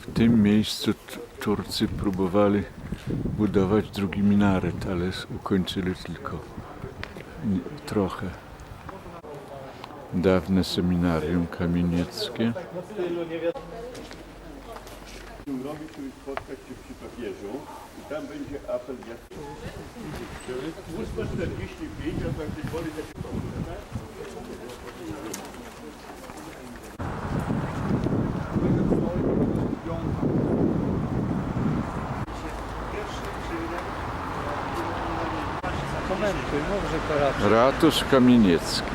W tym miejscu Turcy próbowali budować drugi minaret, ale ukończyli tylko trochę. Dawne seminarium kamienieckie. Tam będzie apel jak 245, a tak tej pory mówże to raczej. Ratusz Kamieniecki.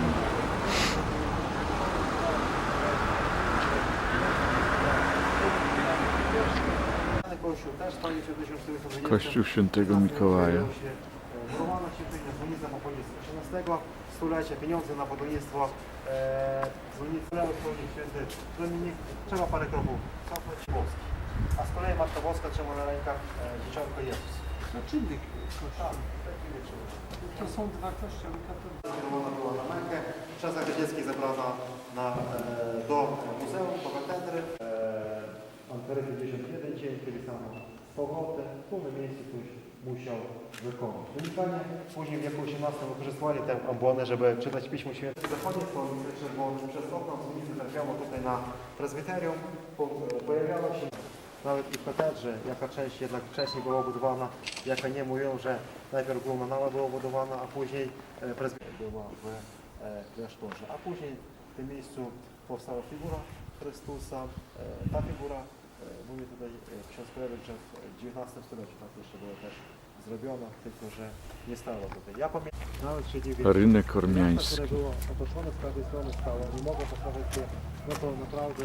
Kościół też stanie się 1420. Kościół Świętego Mikołaja. Murowana świątynia, dzwonica na Podnieństwo XIII stulecia, pieniądze na budownictwo e, dzwonicy Leopold Święty Dominik. Trzeba parę kroków cofnąć Boski. A z kolei Matka Boska trzyma na rękach e, dzieciątko Jezus. Tam, taki wieczór. To są dwa kościoły katolickie. Była na Mekkę. W czasach radzieckich zabrana na, e, do muzeum, do katedry. E, Pan Peryk 51 dzień, kiedy samo z powrotem, w tym miejscu coś musiał wykonać. Dominikanie później w wieku XVIII wykorzystywali tę ambonę, żeby czytać Pismo Święte. W zachodniej stolicy, bo przez okno dzwonicy trafiało tutaj na prezbiterium, po- pojawiało się nawet i w katedrze, jaka część jednak wcześniej była budowana, jaka nie mówią, że najpierw główna nała była budowana, a później e, prezbiterium była w e, klasztorze. A później w tym miejscu powstała figura Chrystusa. E, Ta figura, e, mówi tutaj ksiądz Krewicz, że w XIX stuleciu tak jeszcze była też zrobiona, tylko że nie stała tutaj. Ja pamiętam, nawet się wiem, Rynek Miasto, Ormiański. które było otoczone z prawej strony skałą, nie mogło postawić się, no to naprawdę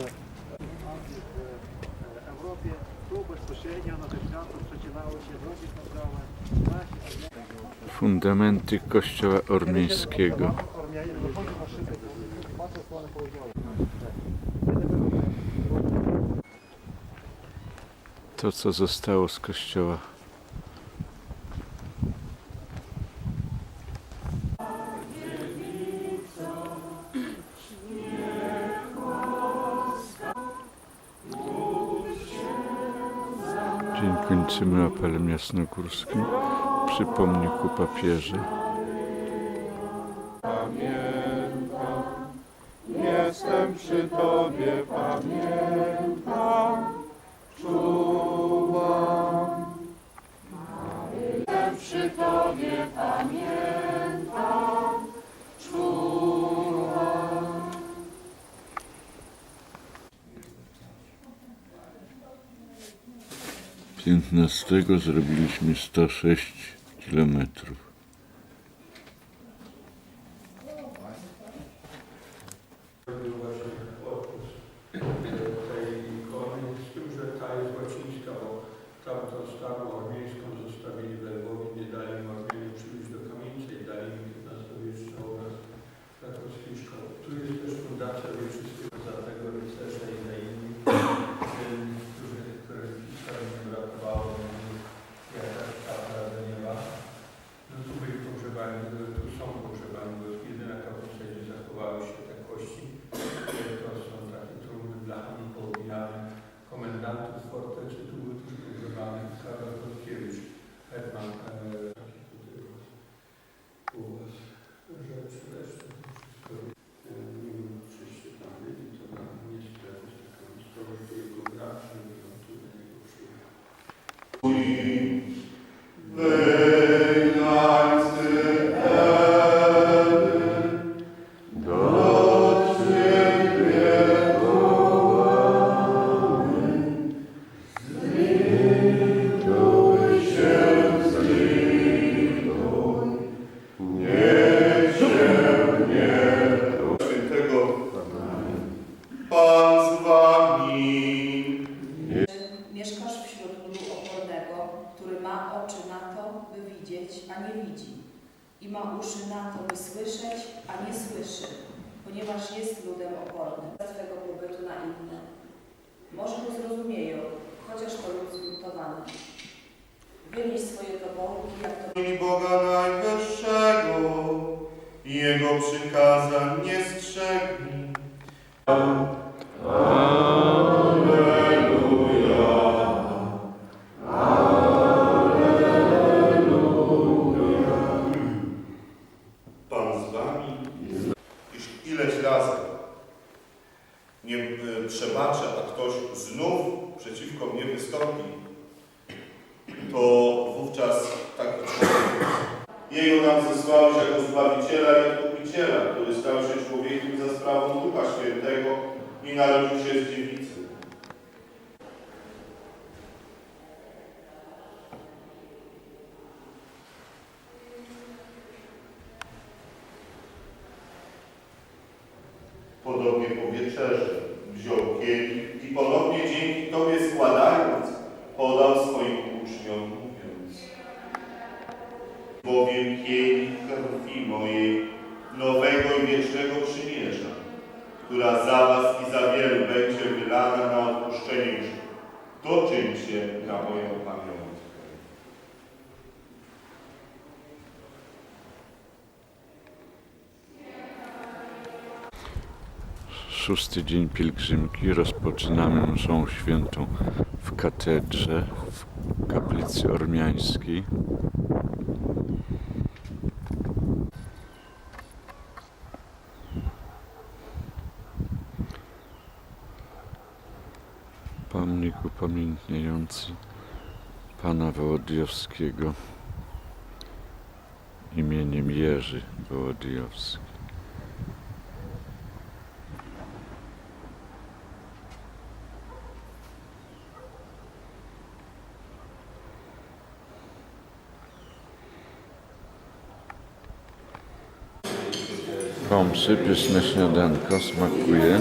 na tych światach przecinały się drogi Fundamenty kościoła południową. To, co zostało z kościoła. Jasnogórskim przy pomniku papieży. Jestem przy Tobie, pamiętam, czuwam. Jestem przy Tobie, pamiętam, 15 zrobiliśmy 106 kilometrów. Zrozumieją, chociaż to lud zbuntowany. Wynieś swoje tobołki, jak to Boga Najwyższego Jego przykazań nie strzegli. To wówczas człowiek Jego nam zesłałeś jako Zbawiciela i Odkupiciela, który stał się człowiekiem za sprawą Ducha Świętego i narodził się z dziewicy. Bowiem kielich krwi mojej nowego i wiecznego przymierza, która za was i za wielu będzie wylana na odpuszczenie grzechów. To czyńcie na moją pamiątkę. Szósty dzień pielgrzymki rozpoczynamy mszą świętą w katedrze, w kaplicy ormiańskiej. Pomnik upamiętniający pana Wołodyjowskiego imieniem Jerzy Wołodyjowski. Po mszy pyszne śniadanko smakuje.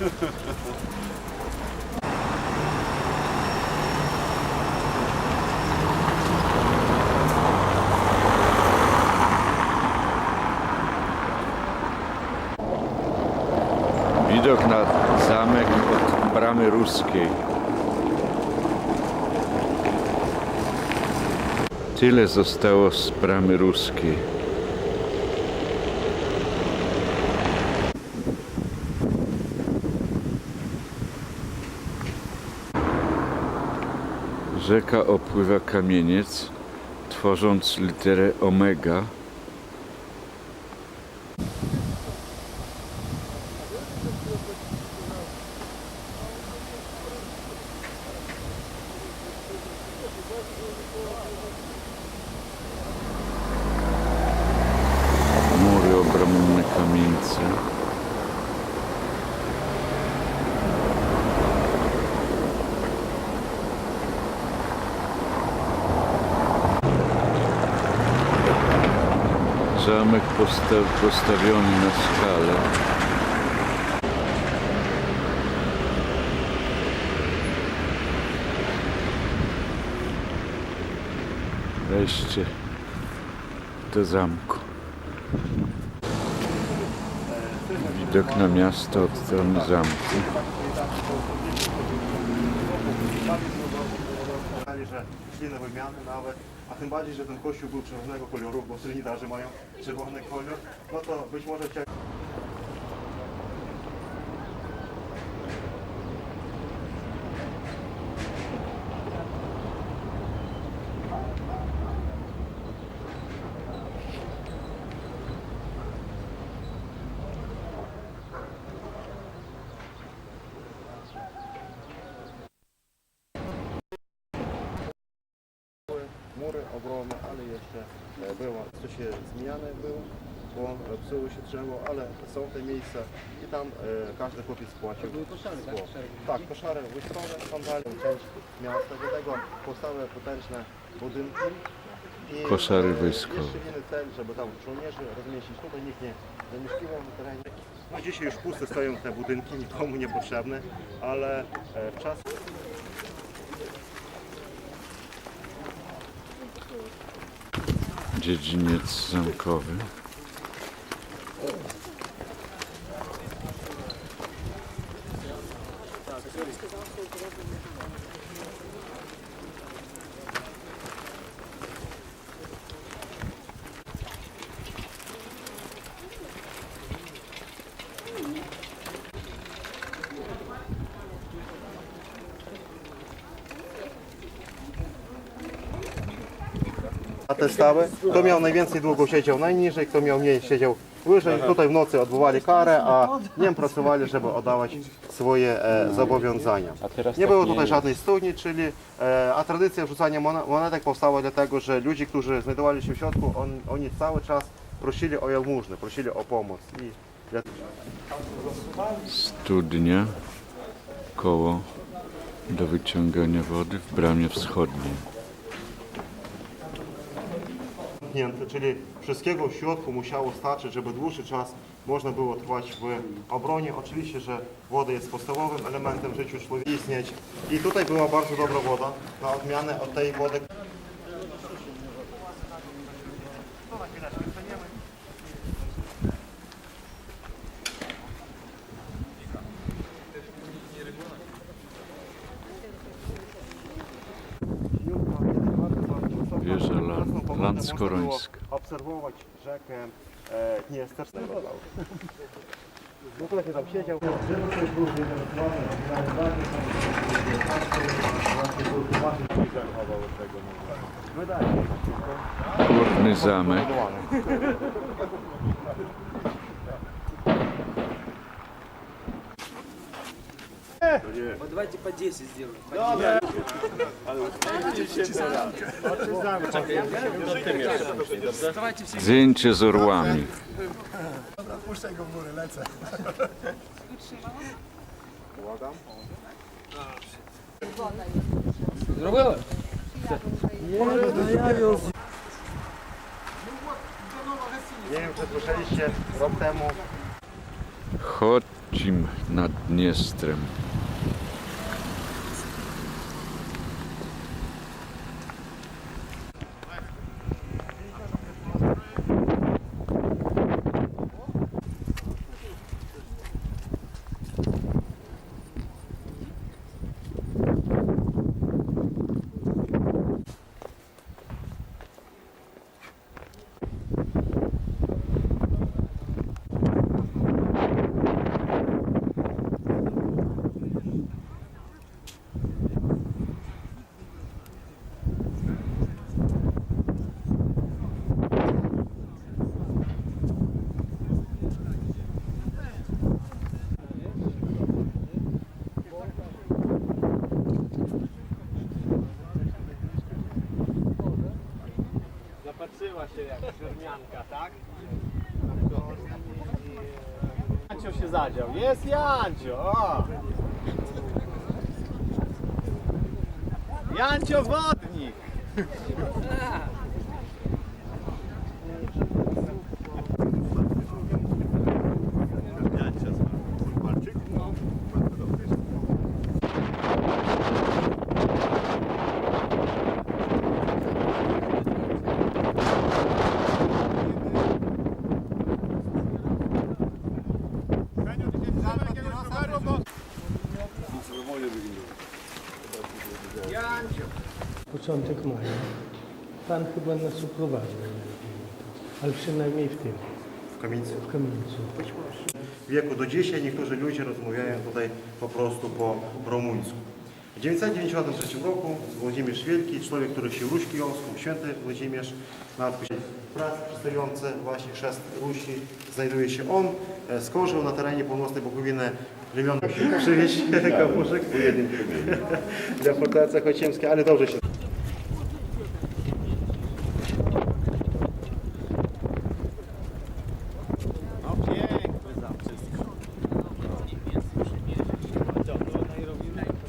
Widok na zamek od bramy ruskiej. Tyle zostało z bramy ruskiej. Rzeka opływa kamieniec, tworząc literę omega. Mury obronne kamienice. Zamek posta- postawiony na skalę. Wejście do zamku. Widok na miasto od strony zamku. Że wymiany nawet, a tym bardziej, że ten kościół był czerwonego koloru, bo Trinitarze mają czerwony kolor, no to być może ogromne, ale jeszcze e, było, co się zmiany było, bo e, psuło się drzewo, ale są te miejsca i tam e, każdy chłopiec płacił. Były koszary, tak? Tak, koszary wystrowe, tam dalej część miasta, do tego powstały potężne budynki. I, Koszary e, wojskowe. Jeszcze inny cel, żeby tam żołnierzy rozmieścić, tutaj nikt nie zamieszkiwał na terenie. No dzisiaj już puste stoją te budynki, nikomu niepotrzebne, ale e, w czasach Dziedziniec zamkowy. Te stały, kto miał najwięcej długo siedział najniżej, kto miał mniej siedział wyżej. Tutaj w nocy odbywali karę, a dniem pracowali, żeby oddawać swoje e, zobowiązania. Nie było tutaj żadnej studni, czyli e, a tradycja wrzucania mone- monetek powstała dlatego, że ludzie, którzy znajdowali się w środku, on, oni cały czas prosili o jałmużnę, prosili o pomoc. I dla- Studnia, koło do wyciągania wody w bramie wschodniej. Zamknięte, czyli wszystkiego w środku musiało starczyć, żeby dłuższy czas można było trwać w obronie. Oczywiście, że woda jest podstawowym elementem w życiu człowieka istnieć. I tutaj była bardzo dobra woda, na odmianę od tej wody. Landskorońska. Obserwować rzekę e, Dniester. No to się tam siedział. Górny zamek. Вот давайте по 10 сделаем. Добре. Дзинь чи з урвами. Зробили? Chodźmy nad Dniestrem. Się jak żermianka, tak? Jancio się zadział. Jest Jancio! Jancio wodnik! Początek maja. Pan chyba nas uprowadził, ale przynajmniej w tym, w Kamieńcu. w kamieńcu. W wieku do dzisiaj niektórzy ludzie rozmawiają tutaj po prostu po rumuńsku. W 993 roku Włodzimierz Wielki, człowiek, który się Ruś Kijowską, święty Włodzimierz, na pracy przedstawiające właśnie chrzest Rusi, znajduje się on. E, Skożył na terenie północnej Bukowiny wymionu przywieźć kapuszek dla fortalecy chociemskiej, ale dobrze się No piękny zam wszystko.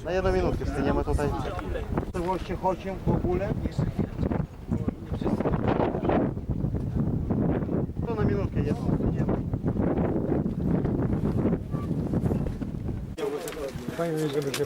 Na jedną minutkę staniemy tutaj. W całości chociem w ogóle. To na minutkę jedną. Fajnie, żeby się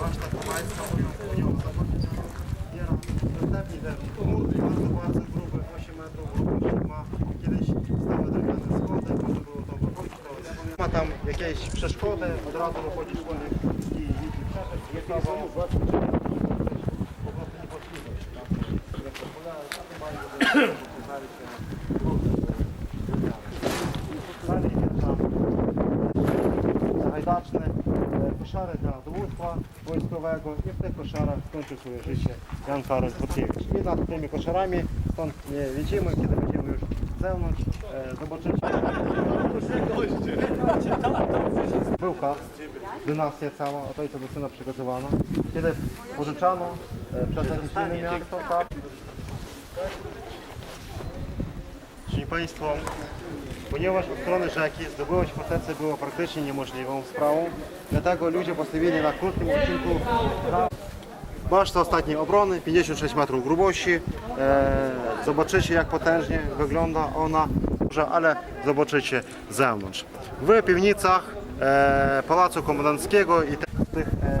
Baszta Tomańska, Następnie ten mur bardzo, bardzo gruby, 8 metrów długości, ma kiedyś stałe drewniane schody, można było tam wychodzić, to ma tam jakieś przeszkody, od razu wychodzi człowiek i widzi przeszedł, jest na wolno, po prostu niemożliwość. tak? Jak to polega, takie mają, żeby znaleźć się Dalej tam zahajdaczny, e, koszary dla dowództwa wojskowego i w tych koszarach skończył swoje życie Jan Karol Wojciechowicz. I nad tymi koszarami, stąd nie widzimy, kiedy będziemy już zewnątrz, e, zobaczycie. Byłka, dynastia cała, od ojca do syna przygotowana. Kiedy pożyczano e, przez inne miasto, tak? Szanowni Państwo, Ponieważ od strony rzeki zdobywać fortecę było praktycznie niemożliwą sprawą, dlatego ludzie postawili na krótkim odcinku Baszta ostatniej obrony, 56 metrów grubości. E, zobaczycie jak potężnie wygląda ona, Dobrze, ale zobaczycie zewnątrz. W piwnicach e, Pałacu Komendanckiego i tych e,